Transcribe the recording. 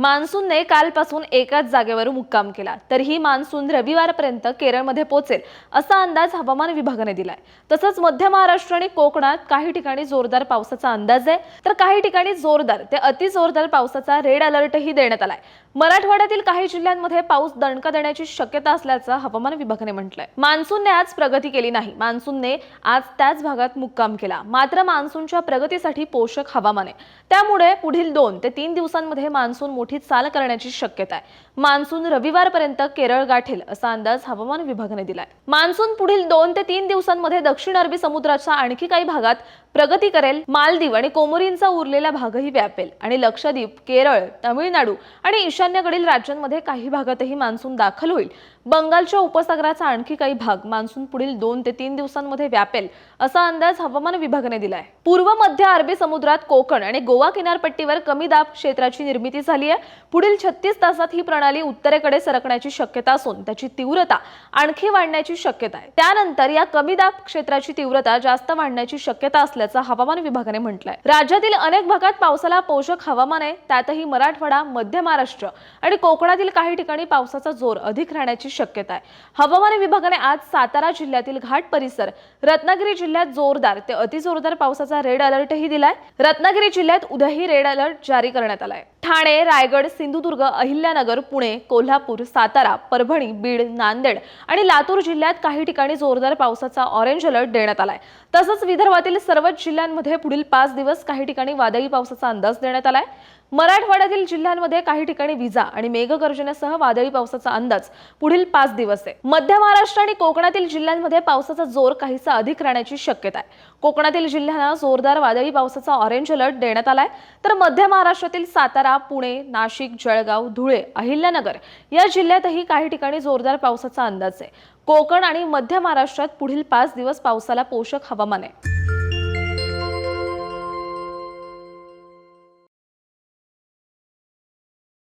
मान्सूनने कालपासून एकाच जागेवर मुक्काम केला. तरीही मान्सून रविवारपर्यंत केरळमध्ये पोहोचेल असा अंदाज हवामान विभागाने दिलाय. तसंच मध्य महाराष्ट्र आणि कोकणात काही ठिकाणी जोरदार पावसाचा अंदाज आहे. तर काही ठिकाणी जोरदार ते अति जोरदार पावसाचा रेड अलर्टही देण्यात आलाय. मराठवाड्यातील काही जिल्ह्यांमध्ये पाऊस दणका देण्याची शक्यता असल्याचं हवामान विभागाने म्हटलंय. मान्सूनने आज प्रगती केली नाही. मान्सूनने आज त्याच भागात मुक्काम केला. मात्र मान्सूनच्या प्रगतीसाठी पोषक हवामान आहे. त्यामुळे पुढील दोन ते तीन दिवसांमध्ये मान्सून मोठी चाल करण्याची शक्यता आहे. मान्सून रविवारपर्यंत केरळ गाठेल असा अंदाज हवामान विभागाने दिलाय. मान्सून पुढील दोन ते तीन दिवसांमध्ये दक्षिण अरबी समुद्राच्या आणखी काही भागात प्रगती करेल. मालदीव आणि कोमोरींचा उरलेला भागही व्यापेल. आणि लक्षद्वीप केरळ तामिळनाडू आणि ईशान्येकडील राज्यांमध्ये काही भागातही मान्सून दाखल होईल. बंगालच्या उपसागराचा आणखी काही भाग मान्सून पुढील दोन ते तीन दिवसांमध्ये व्यापेल असा अंदाज हवामान विभागाने दिलाय. पूर्व मध्य अरबी समुद्रात कोकण आणि गोवा किनारपट्टीवर कमी दाब क्षेत्राची निर्मिती झाली आहे. पुढील छत्तीस तासात ही प्रणाली उत्तरेकडे सरकण्याची शक्यता असून त्याची तीव्रता आणखी वाढण्याची शक्यता आहे. त्यानंतर या कमी दाब क्षेत्राची तीव्रता जास्त वाढण्याची शक्यता असल्याचं हवामान विभागाने म्हटलंय. राज्यातील अनेक भागात पावसाला पोषक हवामान आहे. त्यातही मराठवाडा मध्य महाराष्ट्र आणि कोकणातील काही ठिकाणी पावसाचा जोर अधिक राहण्याची शक्यता आहे. हवामान विभागाने आज सातारा जिल्ह्यातील घाट परिसर रत्नागिरी जिल्ह्यात जोरदार ते अतिजोरदार पावसाचा रेड अलर्टही दिलाय. रत्नागिरी जिल्ह्यात उद्याही रेड अलर्ट जारी करण्यात आलाय. ठाणे रायगड सिंधुदुर्ग अहिल्यानगर पुणे कोल्हापूर सातारा परभणी बीड नांदेड आणि लातूर जिल्ह्यात काही ठिकाणी जोरदार पावसाचा ऑरेंज अलर्ट देण्यात आलाय. तसंच विदर्भातील सर्वच जिल्ह्यांमध्ये पुढील पाच दिवस काही ठिकाणी वादळी पावसाचा अंदाज देण्यात आलाय. मराठवाड्यातील जिल्ह्यांमध्ये काही ठिकाणी विजा आणि मेघगर्जनेसह वादळी पावसाचा अंदाज पुढील पाच दिवस आहे. मध्य महाराष्ट्र आणि कोकणातील जिल्ह्यांमध्ये पावसाचा जोर काहीसा अधिक राहण्याची शक्यता आहे. कोकणातील जिल्ह्यांना जोरदार वादळी पावसाचा ऑरेंज अलर्ट देण्यात आलाय. तर मध्य महाराष्ट्रातील सातारा सातारा पुणे नाशिक जळगाव धुळे अहिल्यानगर या जिल्ह्यातही काही ठिकाणी जोरदार पावसाचा अंदाज आहे. कोकण आणि मध्य महाराष्ट्रात पुढील पाच दिवस पावसाला पोषक हवामान आहे.